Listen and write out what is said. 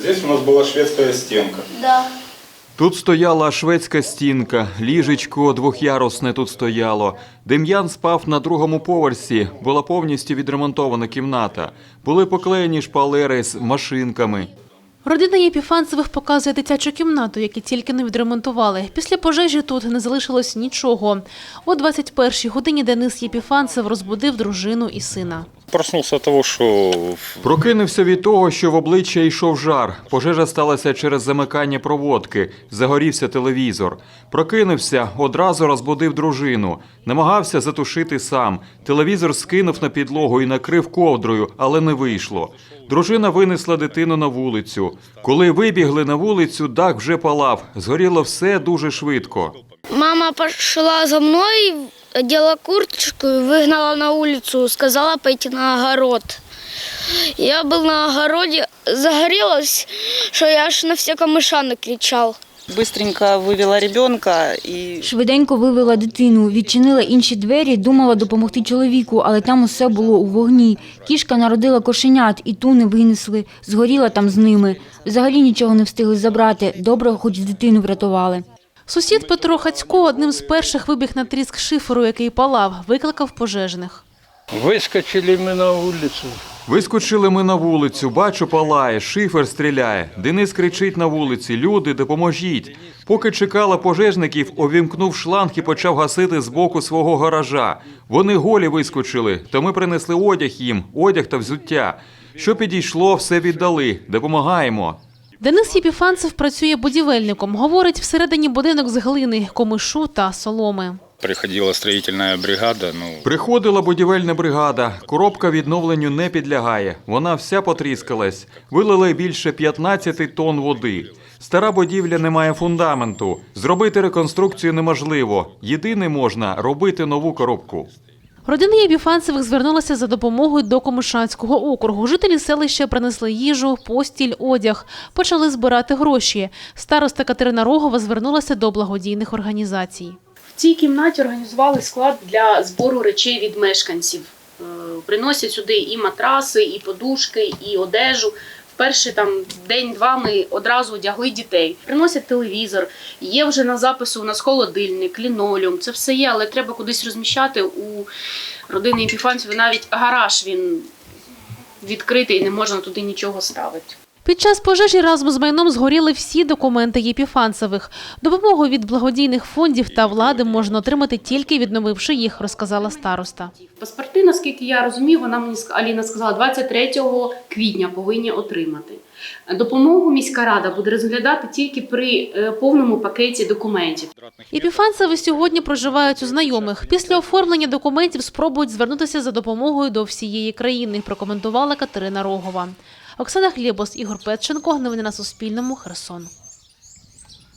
Здесь у нас была шведская стенка. Да. Тут стояла шведська стінка, ліжечко двохярусне тут стояло. Дем'ян спав на другому поверсі, була повністю відремонтована кімната. Були поклеєні шпалери з машинками. Родина Єпіфанцевих показує дитячу кімнату, яку тільки не відремонтували. Після пожежі тут не залишилось нічого. О 21-й годині Денис Єпіфанцев розбудив дружину і сина. Проснулся от того, що Прокинувся від того, що в обличчя йшов жар. Пожежа сталася через замикання проводки. Загорівся телевізор. Прокинувся, одразу розбудив дружину. Намагався затушити сам. Телевізор скинув на підлогу і накрив ковдрою, але не вийшло. Дружина винесла дитину на вулицю. Коли вибігли на вулицю, дах вже палав. Згоріло все дуже швидко. Мама пошла за мной, одела курточку и выгнала на улицу, сказала пойти на огород. Я был на огороде, загорелось, что я аж на все камыша накричал. Быстренько вывела ребенка и Швиденько вивела дитину, відчинила інші двері, думала допомогти чоловіку, але там усе було у вогні. Кішка народила кошенят, і ту не винесли. Згоріла там з ними. Взагалі нічого не встигли забрати. Добре, хоч дитину врятували. Сусід Петро Хацько одним з перших вибіг на тріск шиферу, який палав, викликав пожежних. Выскочили мы на улицу. Вискочили ми на вулицю, бачу, палає, шифер стріляє. Денис кричить на вулиці: Люди, допоможіть. Поки чекала пожежників, увімкнув шланг і почав гасити з боку свого гаража. Вони голі вискочили, то ми принесли одяг їм, одяг та взуття. Що підійшло, все віддали. Допомагаємо. Денис Єпіфанцев працює будівельником. Говорить, всередині будинок з глини, комишу та соломи. приходила строительная бригада, ну, Приходила будівельна бригада. Коробка відновленню не підлягає. Вона вся потріскалась. Вилили більше 15 тонн води. Стара будівля не має фундаменту. Зробити реконструкцію неможливо. Єдине можна робити нову коробку. Родина Єпіфанцевих звернулася за допомогою до Комишанського округу. Жителі селища принесли їжу, постіль, одяг, почали збирати гроші. Староста Катерина Рогова звернулася до благодійних організацій. В цій кімнаті організували склад для збору речей від мешканців. Е, Приносять сюди і матраси, і подушки, і одежу. Перший там день-два ми одразу одягли дітей. Приносять телевізор. Є вже на запису у нас холодильник, лінолеум. Це все є, але треба кудись розміщати. У родини Епіфанців навіть гараж він відкритий не можна туди нічого ставити. Під час пожежі разом з майном згоріли всі документи Єпіфанцевих. Допомогу від благодійних фондів та влади можна отримати тільки відновивши їх, розказала староста. Паспорти, наскільки я розумію, вона мені Аліна сказала, 23 квітня повинні отримати. Допомогу міська рада буде розглядати тільки при е, повному пакеті документів. Єпіфанцеви сьогодні проживають у знайомих. Після оформлення документів спробують звернутися за допомогою до всієї країни, прокоментувала Катерина Рогова. Оксана Хлєбос, Ігор Петченко. Новини на Суспільному. Херсон.